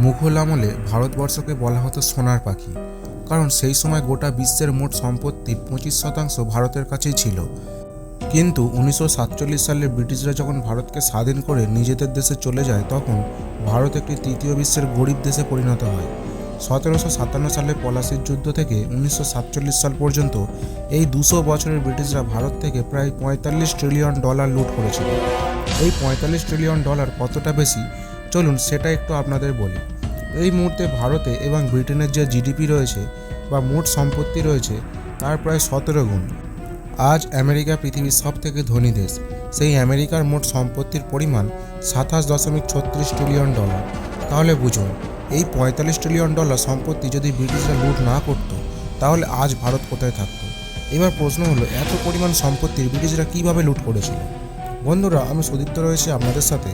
মুঘল আমলে ভারতবর্ষকে বলা হতো সোনার পাখি, কারণ সেই সময় গোটা বিশ্বের মোট সম্পত্তির পঁচিশ শতাংশ ভারতের কাছেই ছিল। কিন্তু উনিশশো সাতচল্লিশ সালে ব্রিটিশরা যখন ভারতকে স্বাধীন করে নিজেদের দেশে চলে যায়, তখন ভারত একটি তৃতীয় বিশ্বের গরিব দেশে পরিণত হয়। সতেরোশো সাতান্ন সালে পলাশির যুদ্ধ থেকে উনিশশো সাতচল্লিশ সাল পর্যন্ত এই দুশো বছরের ব্রিটিশরা ভারত থেকে প্রায় পঁয়তাল্লিশ ট্রিলিয়ন ডলার লুট করেছিল। এই পঁয়তাল্লিশ ট্রিলিয়ন ডলার কতটা বেশি চলুন সেটা একটু আপনাদের বলি। এই মুহূর্তে ভারতে এবং ব্রিটেনের যে জিডিপি রয়েছে বা মোট সম্পত্তি রয়েছে, তার প্রায় সতেরো গুণ। আজ আমেরিকা পৃথিবীর সব থেকে ধনী দেশ। সেই আমেরিকার মোট সম্পত্তির পরিমাণ সাতাশ দশমিক ছত্রিশ ট্রিলিয়ন ডলার। তাহলে বুঝুন, এই পঁয়তাল্লিশ ট্রিলিয়ন ডলার সম্পত্তি যদি ব্রিটিশরা লুট না করত, তাহলে আজ ভারত কোথায় থাকতো? এবার প্রশ্ন হলো, এত পরিমাণ সম্পত্তির ব্রিটিশরা কীভাবে লুট করেছিল? বন্ধুরা, আমি সুদীপ্ত রয়েছি আপনাদের সাথে।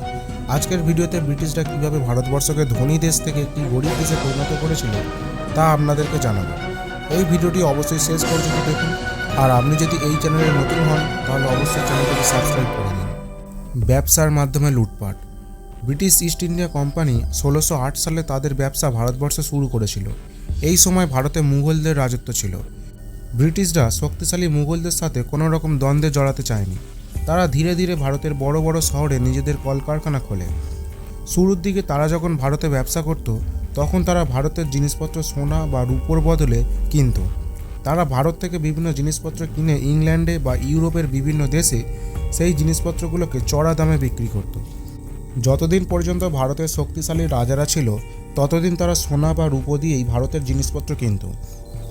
আজকের ভিডিওতে ব্রিটিশরা কীভাবে ভারতবর্ষকে ধনী দেশ থেকে একটি গরিব দেশে পরিণত করেছিল, তা আপনাদেরকে জানাব। এই ভিডিওটি অবশ্যই শেষ পর্যন্ত দেখুন, আর আপনি যদি এই চ্যানেলে নতুন হন, তাহলে অবশ্যই চ্যানেলটিকে সাবস্ক্রাইব করে দিন। ব্যবসার মাধ্যমে লুটপাট। ব্রিটিশ ইস্ট ইন্ডিয়া কোম্পানি ষোলোশো সালে তাদের ব্যবসা ভারতবর্ষে শুরু করেছিল। এই সময় ভারতে মুঘলদের রাজত্ব ছিল। ব্রিটিশরা শক্তিশালী মুঘলদের সাথে কোনো রকম দ্বন্দ্বে জড়াতে চায়নি। তারা ধীরে ধীরে ভারতের বড় বড় শহরে নিজেদের কলকারখানা খোলে। শুরুর দিকে তারা যখন ভারতে ব্যবসা করত, তখন তারা ভারতের জিনিসপত্র সোনা বা রূপোর বদলে কিনত। তারা ভারত থেকে বিভিন্ন জিনিসপত্র কিনে ইংল্যান্ডে বা ইউরোপের বিভিন্ন দেশে সেই জিনিসপত্রগুলোকে চড়া দামে বিক্রি করত। যতদিন পর্যন্ত ভারতের শক্তিশালী রাজারা ছিল, ততদিন তারা সোনা বা রূপো দিয়েই ভারতের জিনিসপত্র কিনত।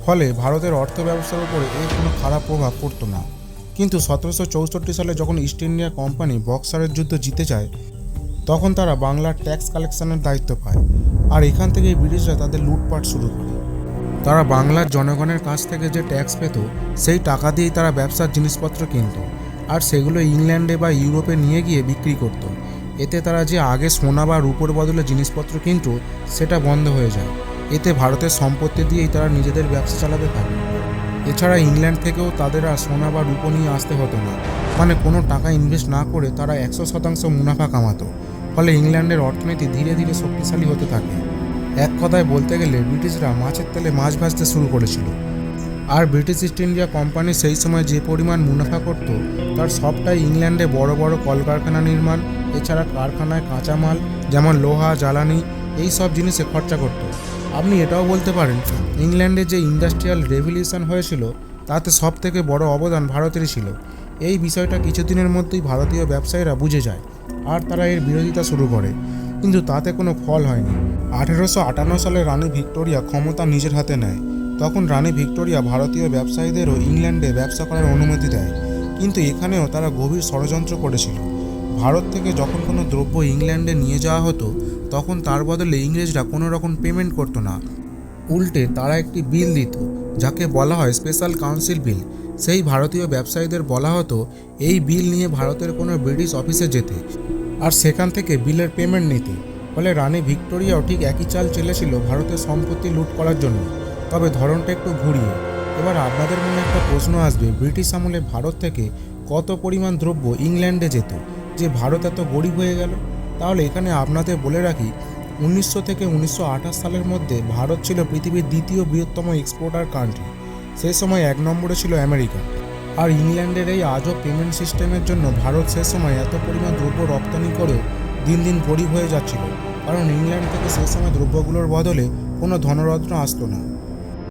ফলে ভারতের অর্থ ব্যবস্থার উপরে এর কোনো খারাপ প্রভাব পড়তো না। কিন্তু সতেরোশো চৌষট্টি সালে যখন ইস্ট ইন্ডিয়া কোম্পানি বক্সারের যুদ্ধ জিতে যায়, তখন তারা বাংলার ট্যাক্স কালেকশনের দায়িত্ব পায়। আর এখান থেকেই ব্রিটিশরা তাদের লুটপাট শুরু করে। তারা বাংলার জনগণের কাছ থেকে যে ট্যাক্স পেত, সেই টাকা দিয়েই তারা ব্যবসার জিনিসপত্র কিনত। আর সেগুলো ইংল্যান্ডে বা ইউরোপে নিয়ে গিয়ে বিক্রি করত। এতে তারা যে আগে সোনা বা রূপোর বদলে জিনিসপত্র কিনত, সেটা বন্ধ হয়ে যায়। এতে ভারতের সম্পত্তি দিয়েই তারা নিজেদের ব্যবসা চালাতে থাকে। এছাড়া ইংল্যান্ড থেকেও তাদের আর সোনা বা রূপো নিয়ে আসতে হতো না। মানে কোনো টাকা ইনভেস্ট না করে তারা একশো শতাংশ মুনাফা কামাতো। ফলে ইংল্যান্ডের অর্থনীতি ধীরে ধীরে শক্তিশালী হতে থাকে। এক কথায় বলতে গেলে ব্রিটিশরা মাছের তেলে মাছ ভাজতে শুরু করেছিল। আর ব্রিটিশ ইস্ট ইন্ডিয়া কোম্পানি সেই সময় যে পরিমাণ মুনাফা করত, তার সবটাই ইংল্যান্ডে বড় বড় কলকারখানা নির্মাণ, এছাড়া কারখানায় কাঁচামাল, যেমন লোহা, জ্বালানি, এই সব জিনিসে খরচা করত। আপনি এটাও বলতে পারেন, ইংল্যান্ডে যে ইন্ডাস্ট্রিয়াল রেভলিউশন হয়েছিল, তাতে সব থেকে বড় অবদান ভারতেরই ছিল। এই বিষয়টা কিছুদিনের মধ্যেই ভারতীয় ব্যবসায়ীরা বুঝে যায়, আর তারা এর বিরোধিতা শুরু করে। কিন্তু তাতে কোনো ফল হয়নি। আঠেরোশো আটান্ন সালে রানী ভিক্টোরিয়া ক্ষমতা নিজের হাতে নেয়। তখন রানী ভিক্টোরিয়া ভারতীয় ব্যবসায়ীদেরও ইংল্যান্ডে ব্যবসা করার অনুমতি দেয়। কিন্তু এখানেও তারা গভীর ষড়যন্ত্র করেছিল। ভারত থেকে যখন কোনো দ্রব্য ইংল্যান্ডে নিয়ে যাওয়া হতো, তখন তার বদলে ইংরেজরা কোনো রকম পেমেন্ট করতো না। উল্টে তারা একটি বিল দিত, যাকে বলা হয় স্পেশাল কাউন্সিল বিল সেই ভারতীয় ব্যবসায়ীদের বলা হতো, এই বিল নিয়ে ভারতের কোনো ব্রিটিশ অফিসে যেতে। আর সেখান থেকে বিলের পেমেন্ট নিতে। ফলে রানী ভিক্টোরিয়াও ঠিক একই চাল চেলেছিল ভারতের সম্পত্তি লুট করার জন্য। তবে ধরনটা একটু ঘুরিয়ে। এবার আপনাদের মনে একটা প্রশ্ন আসবে, ব্রিটিশ আমলে ভারত থেকে কত পরিমাণ দ্রব্য ইংল্যান্ডে যেত? যে ভারত এত গরিব হয়ে গেল, তাহলে এখানে আপনাদের বলে রাখি, উনিশশো থেকে উনিশশো আঠাশ সালের মধ্যে ভারত ছিল পৃথিবীর দ্বিতীয় বৃহত্তম এক্সপোর্টার কান্ট্রি সেই সময় এক নম্বরে ছিল আমেরিকা। আর ইংল্যান্ডের এই আজও পেমেন্ট সিস্টেমের জন্য ভারত সে সময় এত পরিমাণ দ্রব্য রপ্তানি করেও দিন দিন গরিব হয়ে যাচ্ছিল। কারণ ইংল্যান্ড থেকে সে সময় দ্রব্যগুলোর বদলে কোনো ধনরত্ন আসতো না।